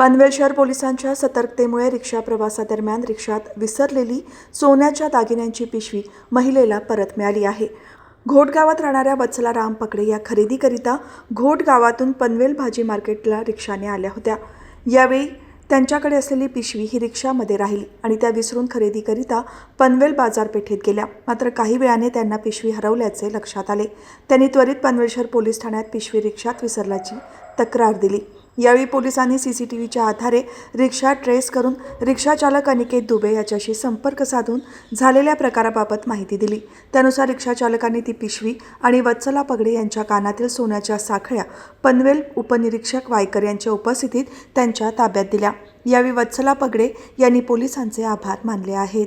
पनवेल शहर पोलिसांच्या सतर्कतेमुळे रिक्षा प्रवासादरम्यान रिक्षात विसरलेली सोन्याच्या दागिन्यांची पिशवी महिलेला परत मिळाली आहे. घोट गावात राहणाऱ्या वत्सला राम पकडे या खरेदीकरिता घोट गावातून पनवेल भाजी मार्केटला रिक्षाने आल्या होत्या. यावेळी त्यांच्याकडे असलेली पिशवी ही रिक्षामध्ये राहिली आणि त्या विसरून खरेदीकरिता पनवेल बाजारपेठेत गेल्या. मात्र काही वेळाने त्यांना पिशवी हरवल्याचे लक्षात आले. त्यांनी त्वरित पनवेल शहर पोलीस ठाण्यात पिशवी रिक्षात विसरल्याची तक्रार दिली. यावेळी पोलिसांनी सी सी टी व्हीच्या आधारे रिक्षा ट्रेस करून रिक्षाचालक अनिकेत दुबे याच्याशी संपर्क साधून झालेल्या प्रकाराबाबत माहिती दिली. त्यानुसार रिक्षाचालकांनी ती पिशवी आणि वत्सला पगडे यांच्या कानातील सोन्याच्या साखळ्या पनवेल उपनिरीक्षक वायकर यांच्या उपस्थितीत त्यांच्या ताब्यात दिल्या. यावेळी वत्सला पगडे यांनी पोलिसांचे आभार मानले आहेत.